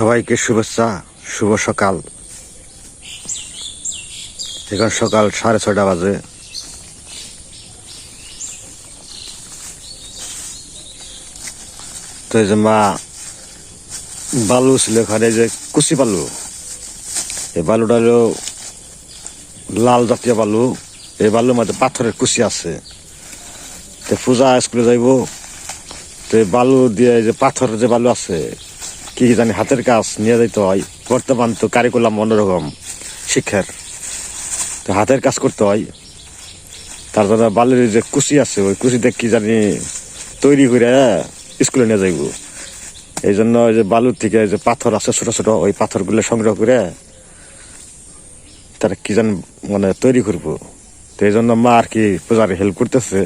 সবাইকে শুভেচ্ছা, শুভ সকাল। এখন সকাল সাড়ে ছয়টা বাজে। তো এই যে মা বালু ছিল এখানে যে কুচি বালু, এই বালুটা হলো লাল জাতীয় বালু। এই বালুর মধ্যে পাথরের কুচি আছে। তো পূজা স্কুলে যাইব। তো এই বালু দিয়ে যে পাথরের যে বালু আছে কি জানি হাতের কাজ নিয়ে যাইতে হয়। বর্তমান তো কারিকুলাম অন্যরকম, শিক্ষার। তো হাতের কাজ করতে হয়। তার জন্য বালুর যে কুচি আছে, ওই কুচিতে কি জানি তৈরি করে স্কুলে নিয়ে যাইব। এই জন্য ওই যে বালুর থেকে যে পাথর আছে, ছোটো ছোটো, ওই পাথরগুলো সংগ্রহ করে, তারা কি জানি মানে তৈরি করব। তো এই জন্য মা আর কি পূজার হেল্প করতেছে।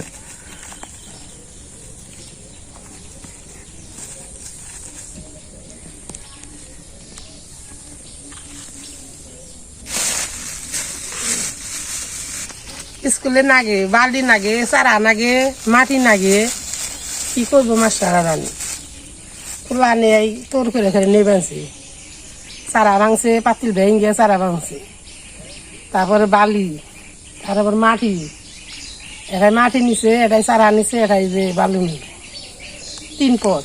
স্কুলে নাগে, বালতি নাগে, চারা নাগে, মাটি নাগে, কি করব মাস্টার রানি ফুলা নেই তোর করে করে নিয়ে বানছে। চারা ভাঙছে, পাতিল ভেঙে চারা ভাঙছে। তারপরে বালি, তারপর মাটি। এটাই মাটি নিছে, এটাই চারা নিছে, এটাই যে বালু নিবে তিন পথ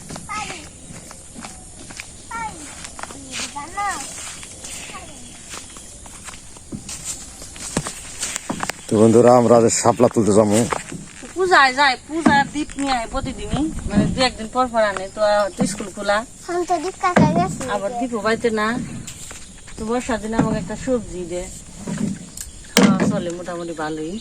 তো বন্ধুরা আমরা যে শাপলা তুলতে যাব। পূজায় যায় পূজার দীপ নিয়ে আয় প্রতিদিনই। মানে দু একদিন পর পর আনে তো স্কুল খোলা। আবার দীপও পাইতে না। তো বর্ষার দিনে আমাকে একটা সবজি দে। চলে মোটামুটি ভালোই।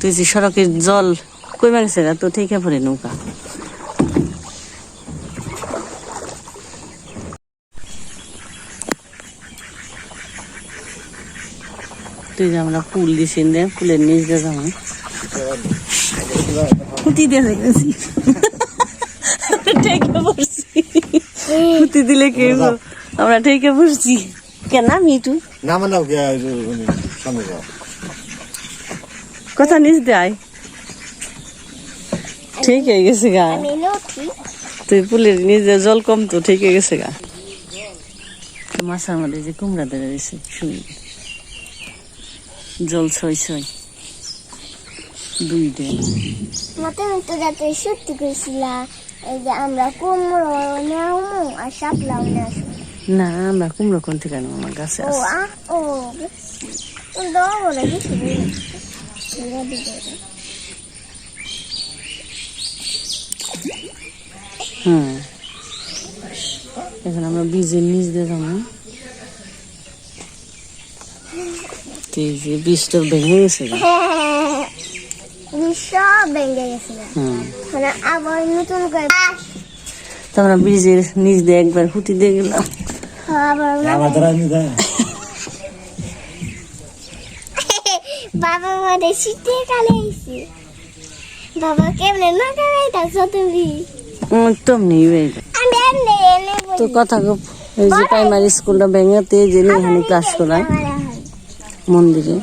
তুই যে সড়কের জল কই গেছে না তো ঠিক পড়ে নৌকা। তুই যে আমরা ফুল দিছি নে ফুলের নিচ দিয়ে যাব। ফুটি দিয়ে দেখেছি ঠেকে পড়ছি। ফুটি দিলে কে? আমরা ঠেকে পড়ছি। কেন আমি একটু না মানে সামনে যাও। কথা নিচ দেয় ঠিক হয়ে গেছে গা। তুই ফুলের নিজে জল কম তো ঠিক হয়ে গেছে গা। মাছের মধ্যে যে কুমড়া ধরে দিছে শুই। জল ছয় ছয়। দুই দিন। মতে তো যাতে সত্যি করেছিলা এই যে আমরা কুমড়ো নেও আর সাপলাও নেও না আমরা কুমড়ো কোন থেকে আমার গাছে আছে। আ ও দাও বলে কিছু হুম। এখন আমরা বীজের নিচ দিয়ে যাব তো এই যে বীজটা ভেঙে গেছে ভেঙে মানে আবার নতুন করে বীজের নিচ দিয়ে একবার ফুটি দিয়ে গেলাম বাবা আমাদের শীতে কালে আইছে বাবা কেমনে না কালাইতাছ তুমি একদম নেই আমি এনে এনে তো কথা খুব এই যে প্রাইমারি স্কুলটা ভেঙেতে যে এখানে ক্লাস করায় মন্দিরে।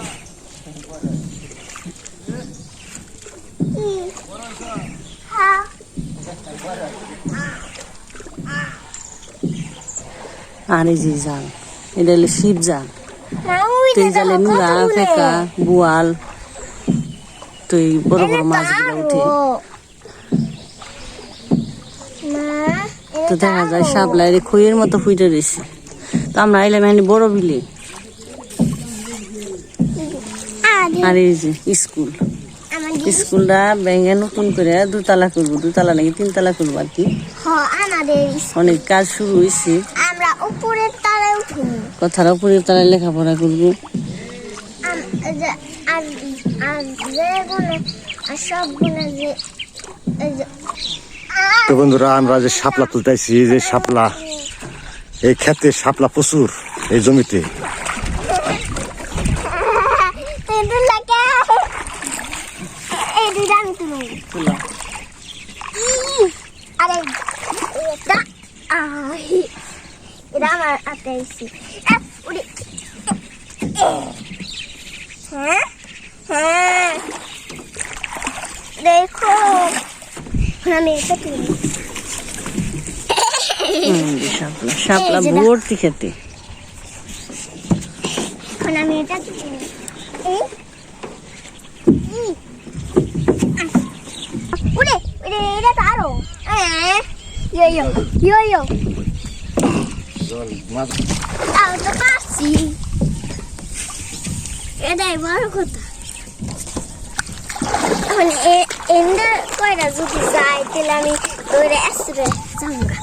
আর এই যে জাল এটা হলো শিব জাল। ওই জালে নুরা ফেকা বোয়াল তো এই বড় বড় মাছগুলো উঠে। তো দেখা যায় সাপলাই রে খইয়ের মতো ফুটে রয়েছে তো আমরা এখানে বড় বিলে। আর। এই যে স্কুল। স্কুলটা ভেঙে নতুন করে দুতলা করব দুতলা নাকি তিনতলা করব আর কি। অনেক কাজ শুরু হয়েছে। আমরা উপরের তারায় কথার উপরে তারা লেখাপড়া করব। তো বন্ধুরা আমরা যে শাপলা তুলতেছি যে শাপলা এই ক্ষেতে শাপলা প্রচুর এই জমিতে তুই দুলা কে এই দুইটা আমি তুলুন তুলা আরে এটা আহ, এটা আমার হাতে উড়ি হ্যাঁ হ্যাঁ দেখো আমি এটা তুলি শাপলা শাপলা। ভর্তি খেতে এখন আমি এটা তুলি এই এই। উড়ে উড়ে এটা তো আরও হ্যাঁ ইয়ো ইয়ো ইয়ো তাও তো পারছি এটাই বড় কথা এখন এ- এন্ডা কয়টা যদি যাই তাহলে আমি দৌড়ে আসরে যাঙ্গা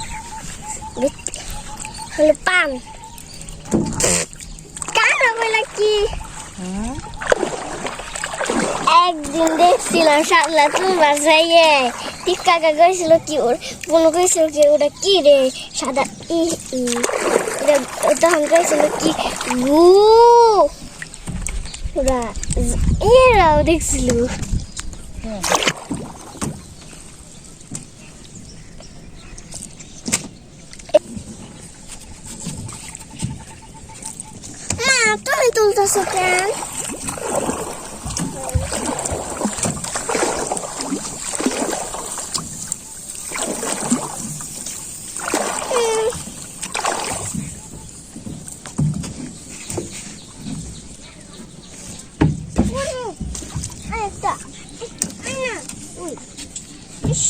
হলে পান কাটা বলে কি একদিন দেখছিলাম শাপলা তুলবার যাইয়ে ঠিক কাকা কইছিল কি ওর বোন কইছিল কি ওটা কি রে? সাদা ই ওটা- তখন কইছিল কি, গু। ওরা এরাও দেখছিল। মা, তুমি তুলতেছো কেন আরেকটা আয়না উই ইস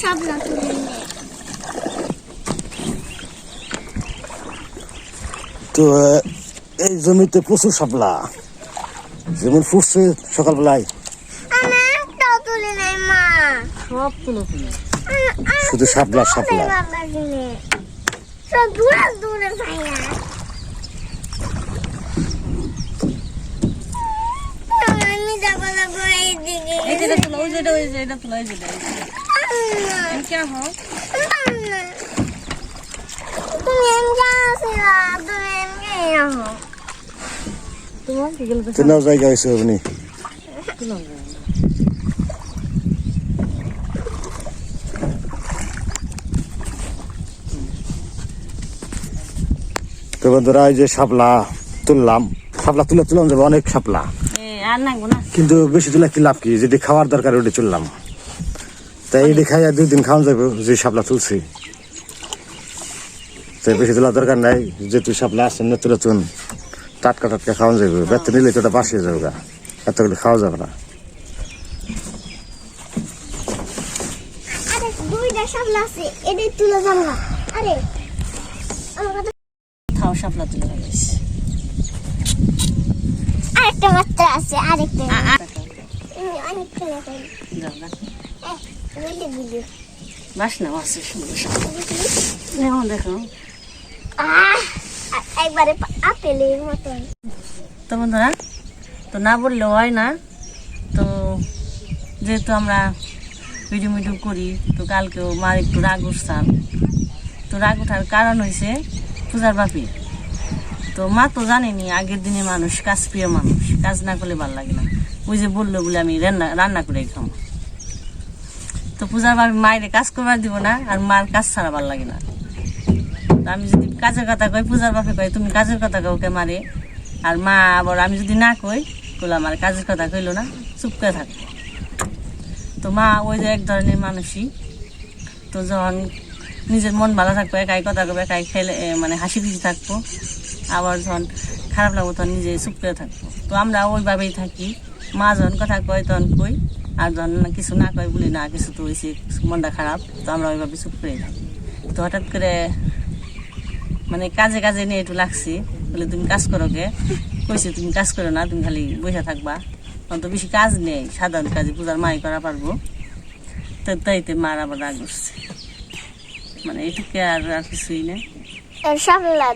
সাবলা তুলে নে তো এই জমিতে প্রচুর শাপলা। যেমন ফুটছে সকালবেলায়। শুধু হো আম্মা। তুমি তেনাও জায়গা হয়েছে আপনি তো বন্ধুরা এই যে শাপলা তুললাম। শাপলা তুলে তুললাম যাবে অনেক না কিন্তু বেশি তুলে কি লাভ কি? যেটি খাওয়ার দরকার ওটি তুললাম। তাই এটি খাই দুই দিন খাওয়া যাবে যে শাপলা তুলছি। তাই বেশি তোলার দরকার নাই যে তুই শাপলা আসছেন না তুলে তুন। টাটকা টাটকা খাওয়া যাবে বেতে নিলে তো ওটা বাসিয়ে যাবে গা এতগুলো খাওয়া যাবে না। তুলে খাও শাপলা তুলে আরেকটা মাত্রা আছে অনেকটা না আছে সুন্দর দেখো। তো বন্ধুরা, তো না বললেও হয় না। তো যেহেতু আমরা ভিডিও মিডিও করি, তো কালকেও মার একটু রাগ উঠতাম তো রাগ ওঠার কারণ হয়েছে পূজার বাপি। তো মা তো জানেনি, আগের দিনে মানুষ কাজ প্রিয় মানুষ। কাজ না করলে ভালো লাগে না। ওই যে বলল বলে আমি রান্না রান্না করে খাব। তো পূজার বাপি মায়ের কাজ করবার দিব না, আর মার কাজ ছাড়া ভালো লাগে না। আমি যদি কাজের কথা কই, পূজার বাপে কই তুমি কাজের কথা কাউকে মারে? আর মা আবার আমি যদি না কই বলে আমার কাজের কথা কইলো না, চুপ করে তো মা ওই যে এক ধরনের মানুষই। তো যখন নিজের মন ভালো থাকব, একাই কথা কবে একাই খেলে মানে হাসি খুশি থাকব, আবার যখন খারাপ লাগবো, তখন নিজে চুপ করে থাকব। তো আমরা ওইভাবেই থাকি। মা যখন কথা কয়, তখন কই, আর যখন কিছু না কয় বলি না, কিছু তো হয়েছে মনটা খারাপ, তো আমরা ওইভাবে চুপ করে থাকি। তো হঠাৎ করে মানে কাজে কাজে নিয়ে একটু লাগছি বলে তুমি কাজ করো কে কইছে তুমি কাজ করো না তুমি খালি বসে থাকবা। তখন তো বেশি কাজ নেই সাধারণ কাজে পূজার মাই করা পারব। তো তাইতে মার আবার রাগ উঠছে। মানে এটুকু আর আর কিছুই নেই।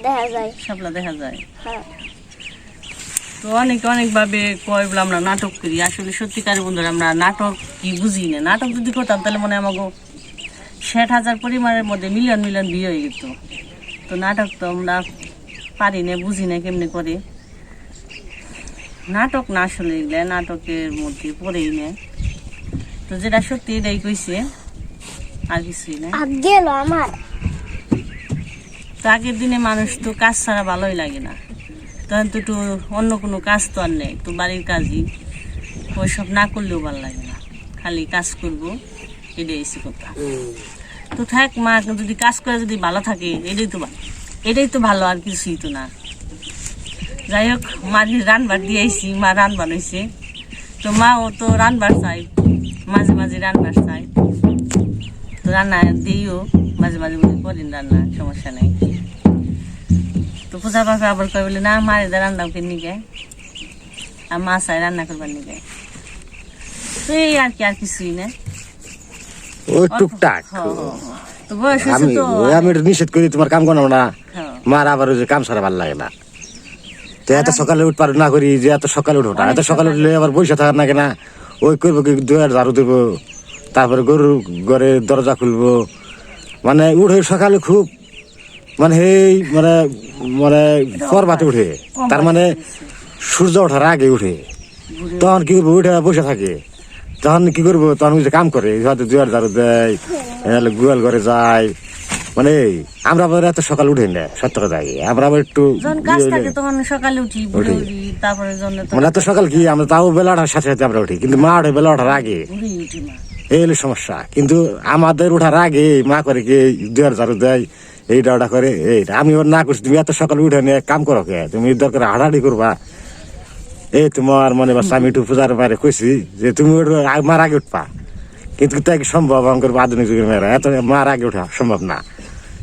দেখা যায়। সাপলা দেখা যায়। হ্যাঁ। তো অনেক অনেকভাবে কয় বলে আমরা নাটক করি। আসলে সত্যিকার বন্ধুরা আমরা নাটক কি বুঝি না। নাটক যদি করতাম তাহলে মনে হয় আমাকে ষাট হাজার পরিমাণের মধ্যে মিলিয়ন মিলিয়ন বিয়ে হয়ে যেত। তো নাটক তো আমরা পারি না বুঝি না কেমনি করে। নাটক না আসলে এগুলো নাটকের মধ্যে পড়েই নেয় তো যেটা সত্যি এটাই কইছে আর কিছুই না। গেল আমার। তো আগের দিনে মানুষ তো কাজ ছাড়া ভালোই লাগে না। তখন তো একটু অন্য কোনো কাজ তো আর নেই তো বাড়ির কাজই। ওইসব না করলেও ভালো লাগে না। খালি কাজ করব এটাই এসে কথা। তো থাক, মা, যদি কাজ করে যদি ভালো থাকে, এটাই তো এটাই তো ভালো, আর কিছুই তো না। যাই হোক মার রানবার দিয়ে আইসি মা রান বানাইছে। তো মা, ও তো রানবার চাই মাঝে মাঝে রানবার চাই তো রান্না দিইও মাঝে মাঝে বলি করেন রান্না, সমস্যা নেই। তো পূজা পাবে আবার কয়, বলে, না মারে দা রান্না ওকে নিগে আর মা চাই রান্না করবার নিগে তো এই আর কি, আর কিছুই না। ওই টুকটাক। হ্যাঁ, হ্যাঁ, হ্যাঁ। আমি আমি নিষেধ করি তোমার কাম করো না। হ্যাঁ। মার আবার ওই যে কাম সারা ভালো লাগে না। তো এত সকালে উঠ পার না করি যে এত সকালে উঠো না। এত সকালে উঠলে আবার বসে থাকার না। কেনা ওই করব কি দুয়ার ঝাড়ু দেবো তারপরে গরু ঘরে দরজা খুলবো। মানে উঠে সকালে খুব মানে এই মানে মানে পরবাতে উঠে। তার মানে সূর্য ওঠার আগে উঠে। তখন কি করব উঠে বসে থাকে। তখন কি করব? তখন যে কাম করে হয়তো দুয়ার ঝাড়ু দেয় নাহলে গুয়াল ঘরে যায়। মানে আমরা আবার এত সকাল উঠে না সত্য কথা। আমরা আবার একটু ইয়ে সকালে উঠি তারপরে মানে এত সকাল কি? আমরা তাও বেলা ওঠার সাথে সাথে আমরা উঠি কিন্তু মা ওঠে বেলা ওঠার আগে। এই হলো সমস্যা। কিন্তু আমাদের ওঠার আগে মা করে কি দুয়ার ঝাড়ু দেয় এইটা ওটা করে এইটা আমি ওর না করছি তুমি এত সকাল উঠে নিয়ে কাম করো কে? তুমি দরকার হাঁটাহাঁটি করবা। এই তোমার মানে বাস আমি একটু পূজার বাইরে কইছি যে তুমি মার আগে উঠবা। কিন্তু তাই কি সম্ভব? আমাদের আধুনিক যুগের মেয়েরা। এত মার আগে ওঠা সম্ভব না।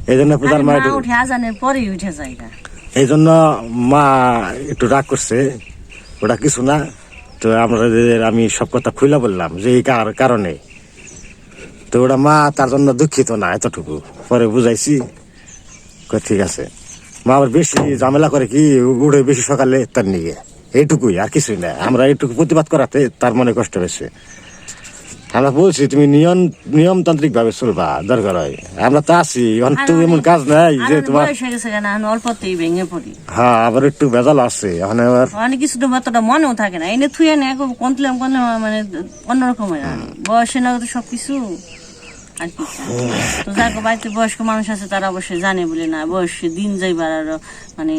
এই জন্য পূজার আর মা মা উঠে আজানের পরেই উঠে যায় এই জন্য মা একটু রাগ করছে। ওটা কিছু না। তো আমরা আমি সব কথা খুলে বললাম যে এই কার- কারণে। তো ওটা মা তার জন্য দুঃখিত না এতটুকু। পরে বুঝাইছি। ঠিক আছে। মা আবার বেশি ঝামেলা করে কি? উঠে বেশি সকালে তার নিয়ে এইটুকুই আর কিছুই না। আমরা এটুকু প্রতিবাদ করাতে তার মনে কষ্ট হয়েছে। আমরা বলছি তুমি নিয়ম নিয়মতান্ত্রিক ভাবে চলবা দরকার হয়। আমরা তো আছি এখন তো এমন কাজ নাই যে তোমার হয়ে এখন অল্পতেই ভেঙে পড়ি। হ্যাঁ আবার একটু ভেজাল আছে এখন আবার অনেক কিছু তো অতটা মনেও থাকে না। এনে থুয়ে না কন্তলাম কন্তলাম মানে অন্যরকম হয় না বয়সে না তো সব কিছু আর কি তো যাকে বাড়িতে বয়স্ক মানুষ আছে তারা অবশ্যই জানে বলে না বয়সে দিন যাইবার আরও মানে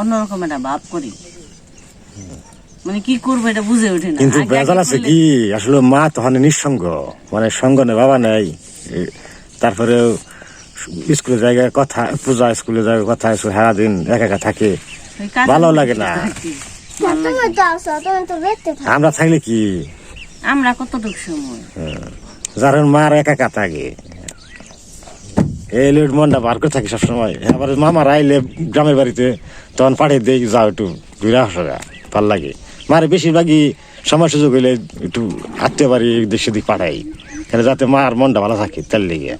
অন্যরকম একটা ভাব করি। মানে কি করব এটা বুঝে ওঠে না। কিন্তু আগে আছে কি? আসলে মা তখন নিঃসঙ্গ। মানে সঙ্গ নেই বাবা নেই। তারপরে স্কুলের জায়গায় কথা পূজা স্কুলের জায়গায় কথা সারাদিন একা একা থাকে। ভালো লাগে না। থাকি। তুমি তো আসো তুমি তো দেখতে থাকো। আমরা থাকলে কি? আমরা কতটুকু সময়? যার মার একা একা থাকে। এই লেট মনটা বার করে থাকি সবসময়। আবার মামার আইলে গ্রামের বাড়িতে তখন পাঠিয়ে দেই যাও একটু ঘুরে আসো ভালো লাগে মারে বেশিরভাগই সময় সুযোগ হইলে একটু আত্মীয় বাড়ি এদিক সেদিক পাঠাই। কেন যাতে মার মনটা ভালো থাকে তার লেগে।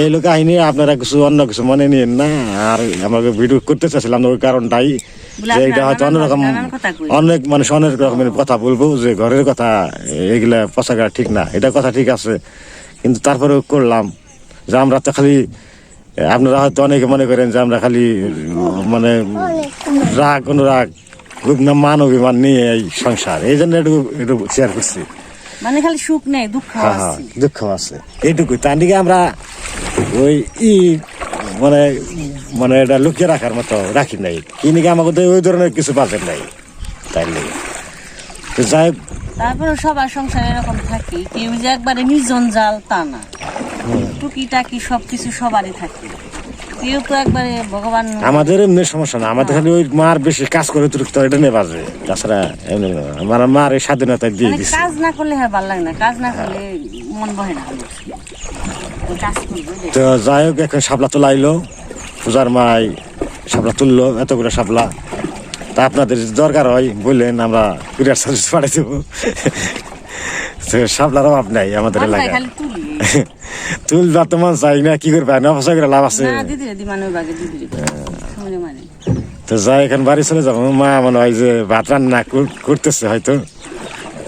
এই লোক কাহিনী আপনারা কিছু অন্য কিছু মনে নিয়েন না। আর আমাকে ভিডিও করতে চাচ্ছিলাম ওই কারণটাই। যে এটা হয়তো অন্যরকম। অনেক মানুষ অনেক রকমের কথা বলব যে ঘরের কথা এগুলা পোশাক ঠিক না। এটা কথা ঠিক আছে। কিন্তু তারপরেও করলাম। যে আমরা তো খালি আপনারা হয়তো অনেকে মনে করেন যে আমরা খালি মানে রাগ অনুরাগ। খুব না মান অভিমান নিয়ে এই সংসার। এই জন্য একটু একটু শেয়ার করছি। মানে খালি সুখ নেই দুঃখ হ্যাঁ হ্যাঁ আছে। দুঃখ আছে। এইটুকুই। তার দিকে আমরা ওই ই মানে মানে এটা লুকিয়ে রাখার মতো রাখি নাই। কিনিকে আমাকে তো ওই ধরনের কিছু বাজেট নাই তাই লেগে তো যাই তারপরে সবার সংসারে এরকম থাকে। কেউ যে একবারে নির্জন জাল তা না। টুকিটাকি সবকিছু সবারই থাকে। আমাদের এমনি সমস্যা না আমাদের খালি ওই মার বেশি কাজ করে অতিরিক্ত এটা নিয়ে বাজে। তাছাড়া এমনি আমার মার এই স্বাধীনতা দিয়ে মানে দিচ্ছে কাজ না করলে আর ভালো লাগে না কাজ না করলে মন বহে না। তো যাই হোক এখন সাপলা তো লাইলো পূজার মাই শাপলা তুললো এতগুলো শাপলা। তা আপনাদের যদি দরকার হয় বললেন আমরা কুরিয়ার সার্ভিস পাঠাই দেবো। তো অভাব নাই আমাদের এলাকায়। তুলি তুলবা তো মন চাই না কি করবে না অবস্থা করে লাভ আছে মানে মানে। তো যাই এখন বাড়ি চলে যাব। মা মনে হয় যে ভাত রান্না কর- করতেছে হয়তো।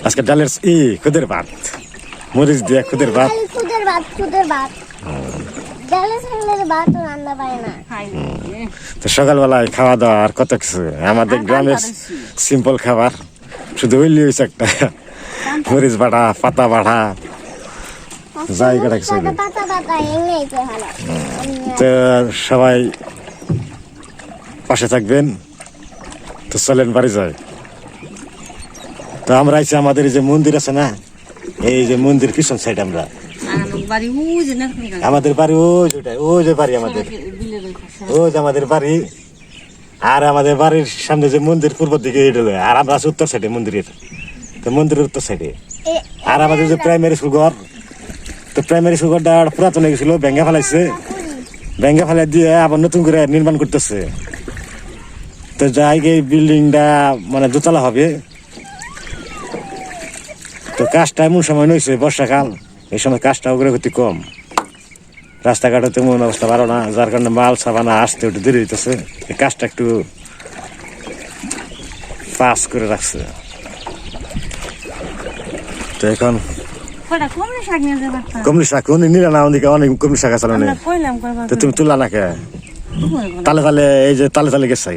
আজকে ডালের ই খুদের ভাত। মরিচ দিয়ে খুদের ভাত। খালি খুদের ভাত খুদের ভাত। ডালে ছাগলের ভাত রান্না পায় না। খাই তো সকালবেলায় খাওয়া দাওয়া আর কত কিছু? আমাদের গ্রামের সিম্পল খাবার। শুধু ওইলি হয়েছে একটা। মরিচ বাটা পাতা বাটা পাতা এমনি তো সবাই পাশে থাকবেন। তো চলেন বাড়ি যাই। তো আমরা আইছি আমাদের এই যে মন্দির আছে না এই যে মন্দির পিছন সাইড আমরা। আমাদের বাড়ি ওই যে ওই যে বাড়ি আমাদের। ওই যে আমাদের বাড়ি। আর আমাদের বাড়ির সামনে যে মন্দির পূর্ব দিকে এটা আর আমরা আছি উত্তর সাইডে মন্দিরের। তো মন্দিরের উত্তর সাইডে আর আমাদের যে প্রাইমারি স্কুল ঘর তো প্রাইমারি স্কুল ঘরটা পুরাতন হয়ে গেছিল ভেঙ্গা ফেলাইছে। ভেঙ্গা ফেলাই দিয়ে আবার নতুন করে নির্মাণ করতেছে। তো যাই এই বিল্ডিংটা মানে দোতলা হবে। তো কাজটা এমন সময় নইছে বর্ষাকাল। এই সময় কাজটা অগ্রগতি কম। রাস্তাঘাটে তেমন অবস্থা ভালো না, যার কারণে মাল সাবানা আসতে একটু দেরি হইতেছে। এই কাজটা একটু পাস করে রাখছে। তো এখন কমলে শাক উনি নিলে না ওদিকে অনেক কমলি শাক আছে করবার তো তুমি তুলা না কে তালে তালে এই যে তালে তালে গেছে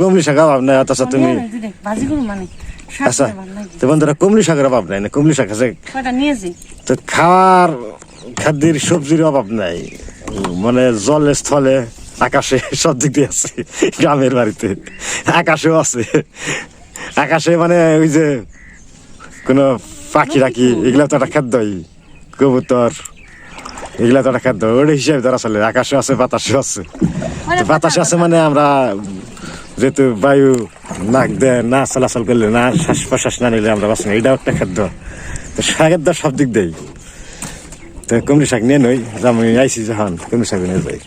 কমলি শাক অভাব নাই অথচ তুমি মানে আচ্ছা তো বন্ধুরা কমলি শাকের অভাব নাই না কমলি শাক আছে। তো খাওয়ার খাদ্যের সবজির অভাব নাই। মানে জলে স্থলে আকাশে সব দিক দিয়ে আছে গ্রামের বাড়িতে। আকাশেও আছে। আকাশে মানে ওই যে কোনো পাখি রাখি এগুলা তো একটা খাদ্যই। কবুতর এগুলা তো একটা খাদ্য। ওটা হিসাবে ধরা চলে আকাশে আছে বাতাসে আছে। তো বাতাসে আছে মানে আমরা যেহেতু বায়ু নাক দেয় না চলাচল করলে না শ্বাস প্রশ্বাস না নিলে আমরা বাঁচি না। এটাও একটা খাদ্য। তো শাকের দর সব দিক দেয় তো কুমড়ি শাক নিয়ে নই আমি আইসি যখন কুমড়ি শাক নিয়ে যাই।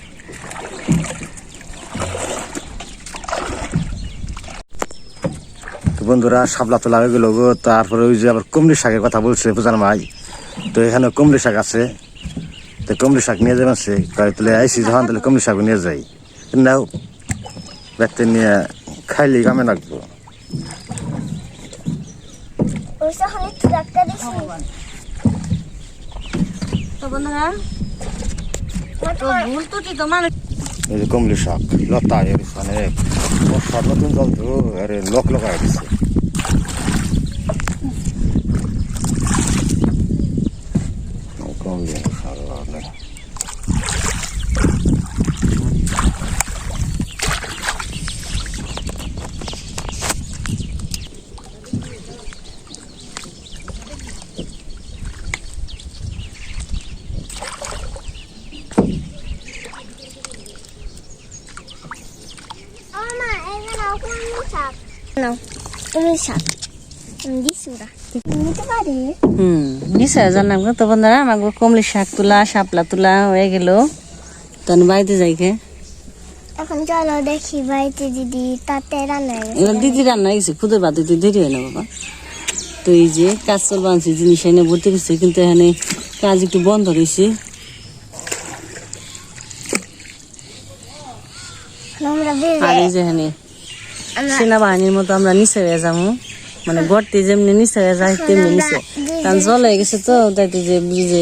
বন্ধুরা শাপলা তো লাগে গেল গো তারপরে ওই যে আবার কুমড়ি শাকের কথা বলছে বুঝার মাই তো এখানে কুমড়ি শাক আছে। তো কুমড়ি শাক নিয়ে যাবেন সে? তাহলে আইসি যখন তাহলে কুমড়ি শাক নিয়ে যাই। নাও ব্যক্তি নিয়ে খাইলে কামে যে কমলি শাক লতা মানে বর্ষার নতুন জল তো আরে লোক লোক গেছে কমলি শাক অনেক। আমা এখানে কোন শাক নাও দিছি পারি হুম নিশ্চয় জানাম তো বন্ধুরা আমাকে কমলি শাক তোলা শাপলা তোলা হয়ে গেল। তখন বাড়িতে যাই কে এখন চলো দেখি বাড়িতে দিদি তাতে রান্না দিদি রান্না গেছে। খুদের ভাত দিতে দেরি হয় না বাবা। তো এই যে কাজ চলবা আনছি জিনিস এনে ভর্তি গেছে কিন্তু এখানে কাজ একটু বন্ধ রয়েছে। আর এই যে এখানে সেনাবাহিনীর মতো আমরা নিচে হয়ে যাব। মানে গড়তে যেমনি নিচে হয়ে যায় তেমনি নিচে। কারণ জল হয়ে গেছে তো তাইতে যে ব্রিজে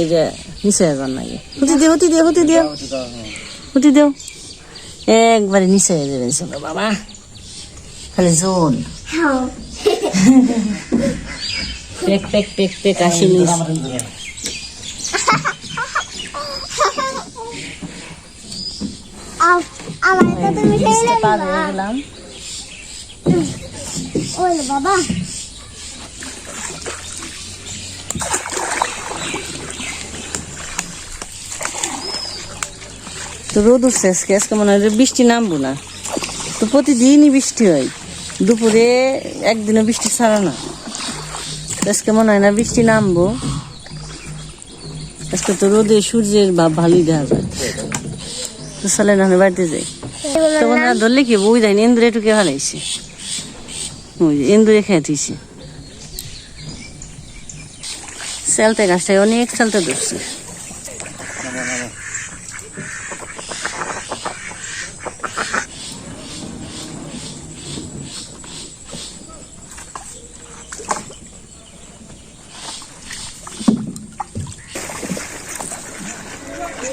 নিচে হয়ে যান লাগে। হুতি দিও হুতি দিও হুতি দিও। হুতি দিও। একবারে নিচে হয়ে যাবে চলো বাবা। খালি জোন। পেক পেক পেক পেক আসি নিস। আমার তো তুমি ফেলে পার দিবা হয়ে গেলাম ওই লো বাবা তো রোদ উঠছে আজকে আজকে মনে হয় বৃষ্টি নামবো না। তো প্রতিদিনই বৃষ্টি হয়। দুপুরে একদিনও বৃষ্টি ছাড়া না। আজকে মনে হয় না বৃষ্টি নামবো। আজকে তো রোদে সূর্যের ভাব ভালোই দেখা যায়। তো সালে না বাড়িতে যাই। তো বন্ধুরা ধরলে কি বই দেয়নি ইন্দুরে টুকে ফেলাইছে ওই খেয়ে দিয়েছে। সেলতে গাছটায় অনেক সেলতে ধরছে।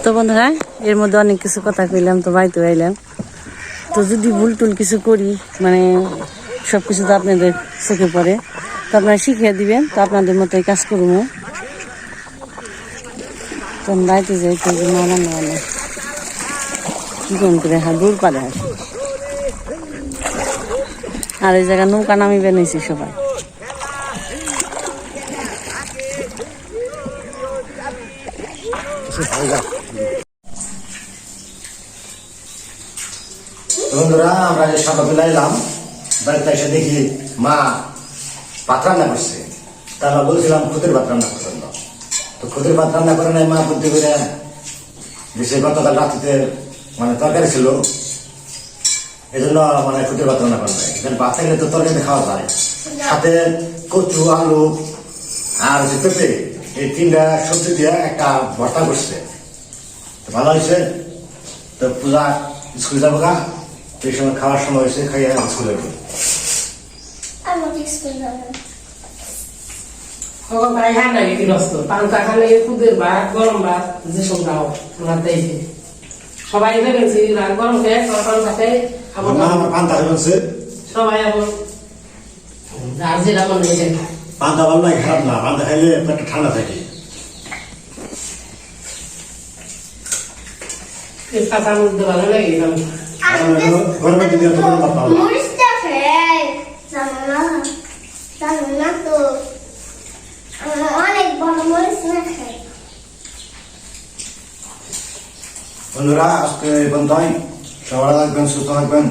তো বন্ধুরা, এর মধ্যে অনেক কিছু কথা কইলাম, তো বাড়িতে আইলাম। তো যদি ভুল টুল কিছু করি মানে সব কিছু তো আপনাদের চোখে পড়ে। তো আপনারা শিখিয়ে দিবেন, তো আপনাদের মতোই কাজ করব। তো আমি বাড়িতে যাই, তো যে মা রান্না বান্না। কি কোন করে হ্যাঁ দূর পারে আর এই জায়গা নৌকা নামি বেনিয়েছি সবাই। বন্ধুরা, আমরা সকালবেলা এলাম বাড়িতে এসে দেখি মা ভাত রান্না করছে। তা আমরা বলছিলাম, খুদের ভাত রান্না করতেন না। তো খুদের ভাত রান্না করে নাই মা, বুদ্ধি করে যে গতকাল রাত্রিতে মানে তরকারি ছিল। এই জন্য মানে খুদের ভাত রান্না করে নাই। এখানে ভাত থাকলে তো তরকারি খাওয়া যায়। সাথে কচু, আলু আর যে পেঁপে, এই তিনটা সবজি দিয়ে একটা ভর্তা করছে। তো ভালো হয়েছে। তো পূজা স্কুল যাব গা। এই সময় খাওয়ার সময় হয়েছে খাইয়ে স্কুলে যাব। আমার স্কুল যাবে। ভাই হ্যাঁ গৃহস্থ পান্তা খানে খুদের ভাত গরম ভাত যেসব দাও রাত দিয়েছে সবাই ভেবেছি রাত গরম খেয়ে পান্তা খেয়ে আমার পান্তা হয়েছে সবাই আবার যার যেটা মনে সেটা খায়। পান্তা ভালো লাগে খারাপ না। পান্তা খাইলে পেটটা ঠান্ডা থাকে। এই কাঁচা মধ্যে ভালো লাগে এরকম। গরমের দিনে তো গরম ভাত পাবো বন্ধুরা, আজকে এই হয় সবাই থাকবেন, সুস্থ থাকবেন